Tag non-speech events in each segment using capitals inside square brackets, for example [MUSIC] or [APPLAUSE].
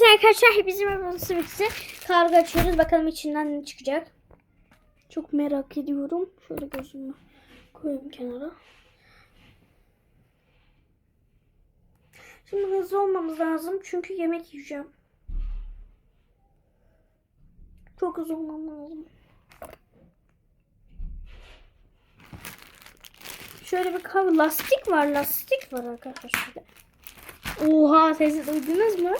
Evet arkadaşlar hepimizin merhabası bitti. Kargo açıyoruz. Bakalım içinden ne çıkacak. Çok merak ediyorum. Şöyle gözümü koyayım kenara. Şimdi hızlı olmamız lazım. Çünkü yemek yiyeceğim. Çok hızlı olmam lazım. Şöyle bir kar lastik var. Lastik var arkadaşlar. Oha sesi duydunuz mu?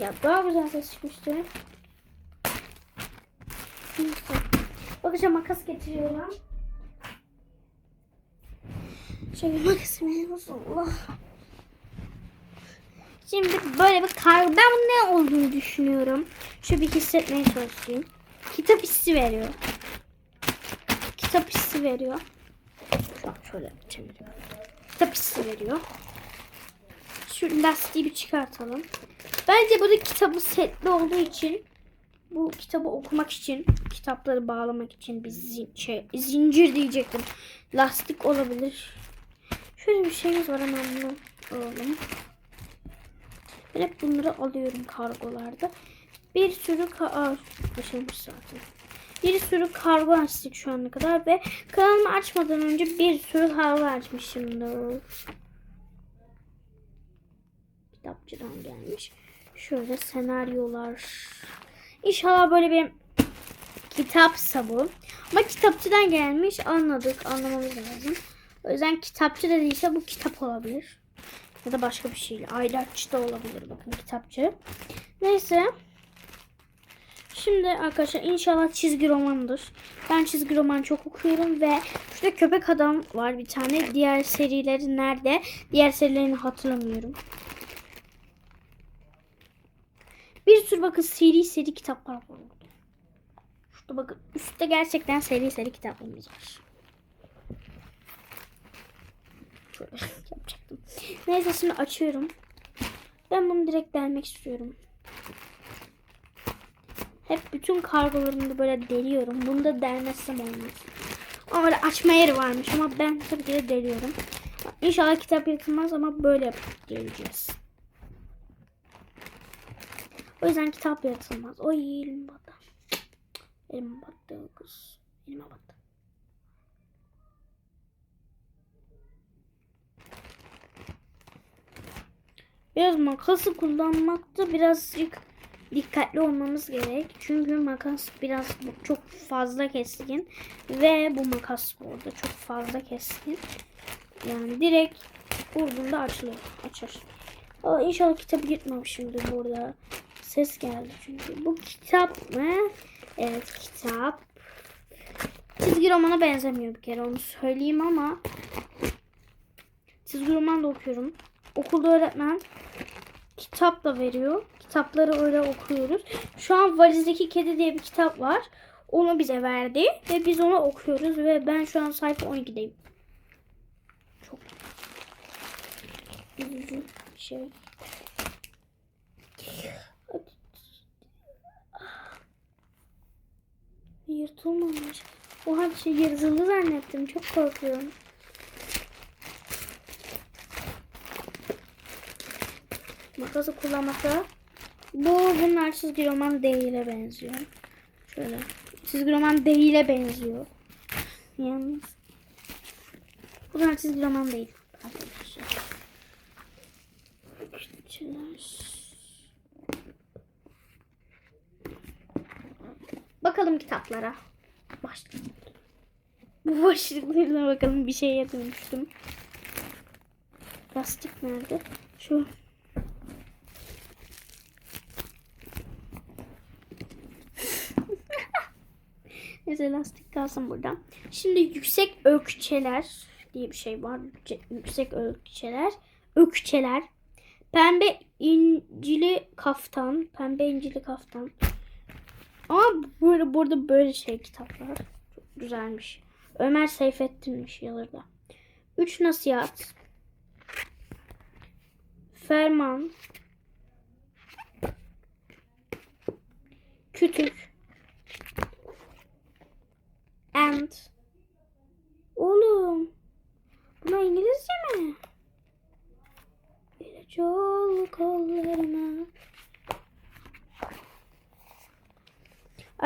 Ya daha güzel ses çıkmıştı. Bakacağım makas getiriyorum. Şöyle makas veriyoruz. Allah. Şimdi böyle bir kar... Ne olduğunu düşünüyorum. Şöyle bir hissetmeye çalışayım. Kitap hissi veriyor. Kitap hissi veriyor. Şu şöyle çeviriyorum. Kitap hissi veriyor. Şu lastiği bir çıkartalım. Bence burada kitabı setli olduğu için bu kitabı okumak için, kitapları bağlamak için bir zin- şey, zincir diyecektim. Lastik olabilir. Şöyle bir şeyimiz var hemen bunu alalım. Ben hep bunları alıyorum kargolarda. Bir sürü başlamış zaten. Bir sürü kargo açtık şu ana kadar ve kanalımı açmadan önce bir sürü kargo açmışımdır. Kitapçıdan gelmiş. Şöyle senaryolar. İnşallah böyle bir kitapsa bu. Ama kitapçıdan gelmiş. Anladık. Anlamamız lazım. O yüzden kitapçı dediyse bu kitap olabilir. Ya da başka bir şey. Ayraççı da olabilir. Bakın kitapçı. Neyse. Şimdi arkadaşlar inşallah çizgi romandır. Ben çizgi roman çok okuyorum ve şurada köpek adam var bir tane. Diğer serileri nerede? Diğer serilerini hatırlamıyorum. Bir sürü bakın seri seri kitaplar var burada. Şurada bakın üstte gerçekten seri seri kitaplarımız var. Şöyle yapacaktım. Neyse şimdi açıyorum. Ben bunu direkt delmek istiyorum. Hep bütün kargolarımı böyle deliyorum. Bunu da delmezsem olmaz. Ama öyle açma yeri varmış ama ben tabii ki de deliyorum. İnşallah kitap yırtılmaz ama böyle yapıp deleceğiz. O yüzden kitap yırtılmaz. Oy elim battı. Elim battı kız. Elime battı. Biraz makası kullanmakta birazcık dikkatli olmamız gerek. Çünkü makas biraz çok fazla keskin. Ve bu makas bu arada çok fazla keskin. Yani direkt vurduğunda açılıyor. Açar. Aa, inşallah kitabı yırtmamışımdır burada. Ses geldi çünkü. Bu kitap mı? Evet kitap. Çizgi romana benzemiyor bir kere onu söyleyeyim ama çizgi roman da okuyorum. Okulda öğretmen kitap da veriyor. Kitapları öyle okuyoruz. Şu an valizdeki kedi diye bir kitap var. Onu bize verdi ve biz onu okuyoruz ve ben şu an sayfa 12'deyim. Çok üzücü bir şey. Yırtılmamış. Oha bir şey yırtıldı zannettim. Çok korkuyorum. Makası kullanmakta. Bu bunlar çizgi roman değile benziyor. Şöyle. Çizgi roman değile benziyor. Yalnız. Bunlar çizgi roman değil. Arkadaşlar. Bakalım kitaplara. Başlık. Bu başlıklarına bakalım bir şeye dönüştüm. Lastik nerede? Şu. [LAUGHS] Neyse lastik kalsın burada. Şimdi yüksek ökçeler diye bir şey var. Yüksek, ökçeler. Ökçeler. Pembe incili kaftan. Pembe incili kaftan. Ama burada, burada böyle şey kitaplar. Çok güzelmiş. Ömer Seyfettin'miş yazarda. Üç nasihat. Ferman. Kütük. And.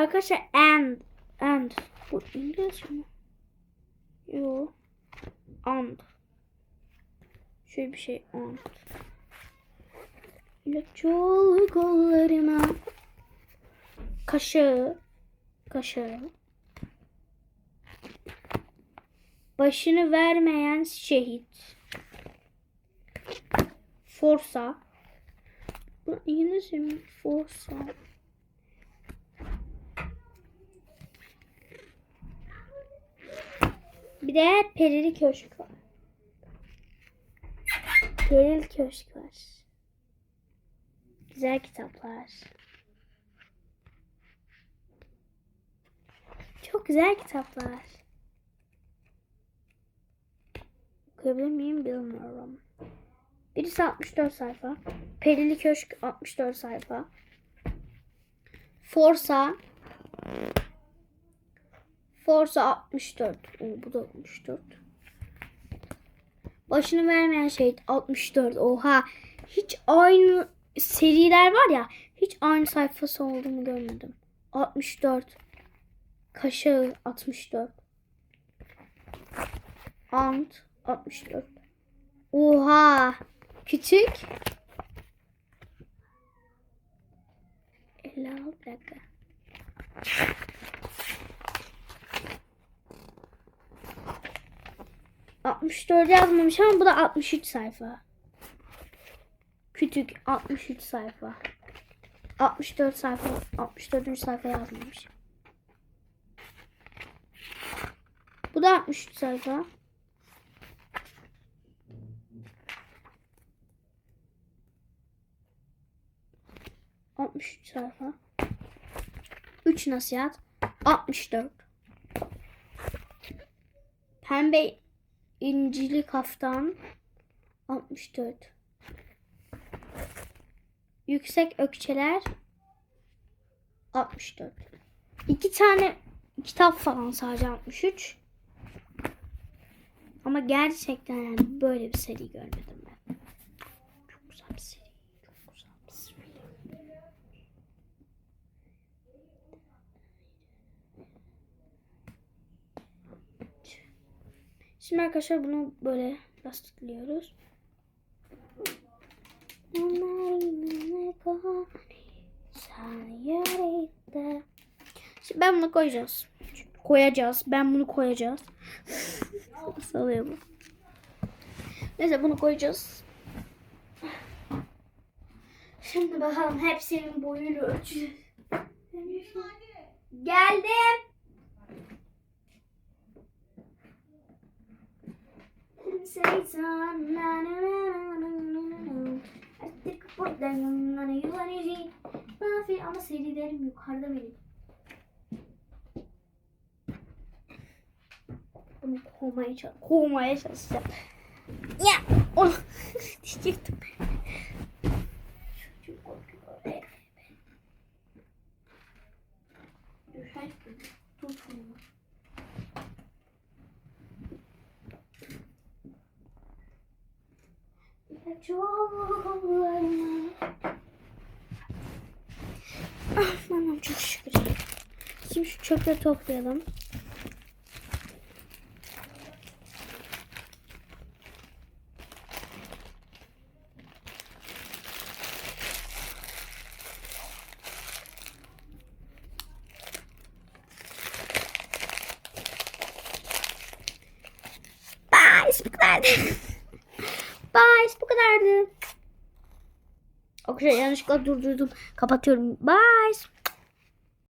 Arkadaşlar and and bu İngilizce mi? Yo. And. Şöyle bir şey and. Çol kollarıma kaşığı kaşığı başını vermeyen şehit Forsa İngilizce mi? Forsa Bir de Perili Köşk var. Perili Köşk var. Güzel kitaplar. Çok güzel kitaplar. Okuyabilir miyim bilmiyorum. Birisi 64 sayfa. Perili Köşk 64 sayfa. Forsa Forsa 64. Oo, bu da 64. Başını vermeyen şey 64. Oha. Hiç aynı seriler var ya. Hiç aynı sayfası olduğunu görmedim. 64. Kaşığı 64. Ant 64. Oha. Küçük. Ela bir dakika. ...64 yazmamış ama bu da 63 sayfa. Küçük 63 sayfa. 64 sayfa. 64. sayfa yazmamış. Bu da 63 sayfa. Altmış üç sayfa. Üç nasihat. 64. Pembe incili kaftan. 64. Yüksek ökçeler. 64. İki tane kitap falan sadece 63. Ama gerçekten yani böyle bir seri görmedim ben. Çok güzel bir seri. Çok güzel bir seri. Şimdi arkadaşlar bunu böyle lastikliyoruz. Şimdi ben bunu koyacağız. Koyacağız. Ben bunu koyacağız. [LAUGHS] Salıyor bu. Neyse bunu koyacağız. Şimdi bakalım hepsinin boyunu ölçeceğiz. Geldim. Sen şeytan Artık buradayım na na yuvaneci Mafi ama serilerim yukarıda benim. Bunu kovmaya, çalış kovmaya çalışacağım. Ya! Ah, Anam çok şükür. Şimdi şu çöpleri toplayalım. Bye. Bu kadardı. Okey yanlışlıkla durdurdum. Kapatıyorum. Bye.